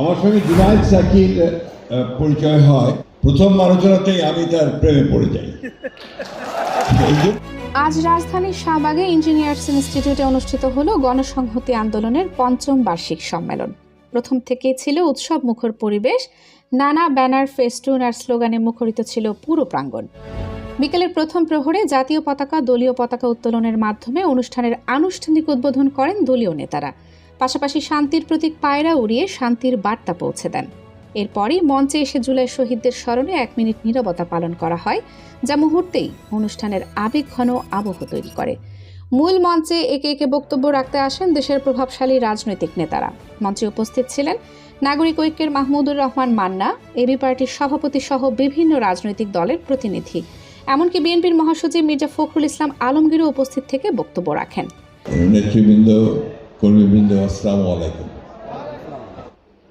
আমার সঙ্গে জুনায়দ সাকির পরিচয় হয়। প্রথম আলোচনাতেই আমি তার প্রেমে পড়ে যাই। আজ রাজধানীর শাহবাগে ইঞ্জিনিয়ার্স ইনস্টিটিউটে অনুষ্ঠিত হলো গণসংহতি আন্দোলনের পঞ্চম বার্ষিক সম্মেলন। প্রথম থেকেই ছিল উৎসব মুখর পরিবেশ। নানা ব্যানার, ফেস্টুন আর স্লোগানে মুখরিত ছিল পুরো প্রাঙ্গণ। বিকেলের প্রথম প্রহরে জাতীয় পতাকা, দলীয় পতাকা উত্তোলনের মাধ্যমে অনুষ্ঠানের আনুষ্ঠানিক উদ্বোধন করেন দলীয় নেতারা। পাশাপাশি শান্তির প্রতীক পায়রা উড়িয়ে শান্তির বার্তা পৌঁছে দেন। এরপরই মঞ্চে এসে জুলাই শহীদদের স্মরণে এক মিনিট নীরবতা পালন করা হয়, যা মুহূর্তেই অনুষ্ঠানের আবেগঘন আবহ তৈরি করে। মূল মঞ্চে একে একে বক্তব্য রাখতে আসেন দেশের প্রভাবশালী রাজনৈতিক নেতারা। মঞ্চে উপস্থিত ছিলেন নাগরিক ঐক্যের মাহমুদুর রহমান মান্না, এবি পার্টির সভাপতি সহ বিভিন্ন রাজনৈতিক দলের প্রতিনিধি। এমনকি বিএনপির মহাসচিব মির্জা ফখরুল ইসলাম আলমগীরও উপস্থিত থেকে বক্তব্য রাখেন। নেতৃবৃন্দ কর্মীবৃন্দ আসসালামু আলাইকুম।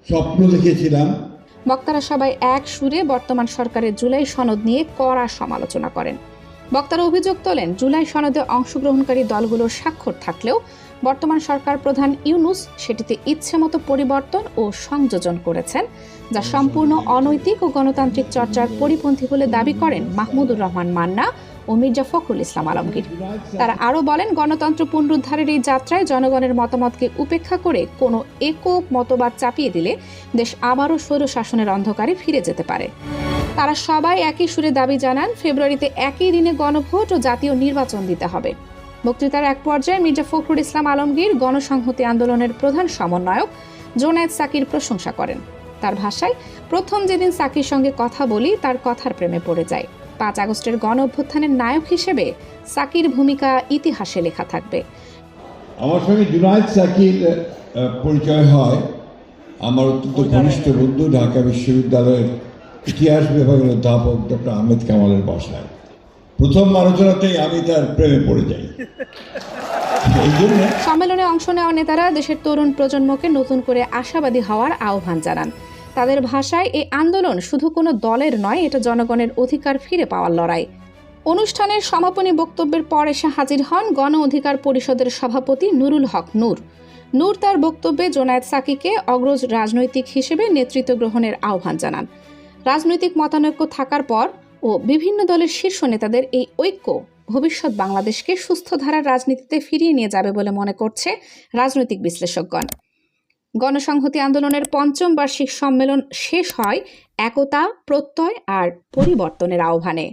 স্বপ্ন দেখেছিলাম। বক্তারা সবাই এক সুরে বর্তমান সরকারের জুলাই সনদ নিয়ে কড়া সমালোচনা করেন। বক্তারা অভিযোগ তোলেন, জুলাই সনদে অংশগ্রহণকারী দলগুলোর স্বাক্ষর থাকলেও বর্তমান সরকার প্রধান ইউনুস সেটিতে ইচ্ছেমতো পরিবর্তন ও সংযোজন করেছেন, যা সম্পূর্ণ অনৈতিক ও গণতান্ত্রিক চর্চার পরিপন্থী বলে দাবি করেন মাহমুদুর রহমান মান্না ও মির্জা ফখরুল ইসলাম আলমগীর। তারা আরও বলেন, গণতন্ত্র পুনরুদ্ধারের এই যাত্রায় জনগণের মতামতকে উপেক্ষা করে কোনো একক মতবাদ চাপিয়ে দিলে দেশ আবারও স্বৈর শাসনের অন্ধকারে ফিরে যেতে পারে। তারা সবাই একই সুরে দাবি জানান, ফেব্রুয়ারিতে একই দিনে গণভোট ও জাতীয় নির্বাচন দিতে হবে। বক্তৃতার এক পর্যায়ে মির্জা ফখরুল ইসলাম আলমগীর গণসংহতি আন্দোলনের প্রধান সমন্বয়ক জোনায়েদ সাকির প্রশংসা করেন। তার ভাষায়, প্রথম যেদিন সাকির সঙ্গে কথা বলি, তার কথার প্রেমে পড়ে যায়। পাঁচ আগস্টের গণ অভ্যুত্থানের নায়ক হিসেবে সাকির ভূমিকা ইতিহাসে লেখা থাকবে। আমার সঙ্গে জুনায়দ সাকির পরিচয় হয়। আমার অত্যন্ত ঘনিষ্ঠ বন্ধু ঢাকা বিশ্ববিদ্যালয়ের ইতিহাস বিভাগের অধ্যাপক ডক্টর আহমেদ কামালের বাসায়। প্রথম আলোচনাতেই আমি তার প্রেমে পড়ে যাই। সম্মেলনে অংশ নেওয়া নেতারা দেশের তরুণ প্রজন্মকে নতুন করে আশাবাদী হওয়ার আহ্বান জানান। তাদের ভাষায় এই আন্দোলন শুধু কোনো দলের নয়, এটা জনগণের অধিকার ফিরে পাওয়ার লড়াই। অনুষ্ঠানের সমাপনী বক্তব্যের পর এসে হাজির হন গণ অধিকার পরিষদের সভাপতি নুরুল হক নূর। নূর তার বক্তব্যে জোনায়েদ সাকিকে অগ্রজ রাজনৈতিক হিসেবে নেতৃত্ব গ্রহণের আহ্বান জানান। রাজনৈতিক মতানৈক্য থাকার পর ও বিভিন্ন দলের শীর্ষ নেতাদের এই ঐক্য ভবিষ্যৎ বাংলাদেশকে সুস্থ ধারার রাজনীতিতে ফিরিয়ে নিয়ে যাবে বলে মনে করছে রাজনৈতিক বিশ্লেষকগণ। গণসংহতি আন্দোলনের পঞ্চম বার্ষিক সম্মেলন শেষ হয় একতা প্রত্যয় আর পরিবর্তনের আহ্বানে।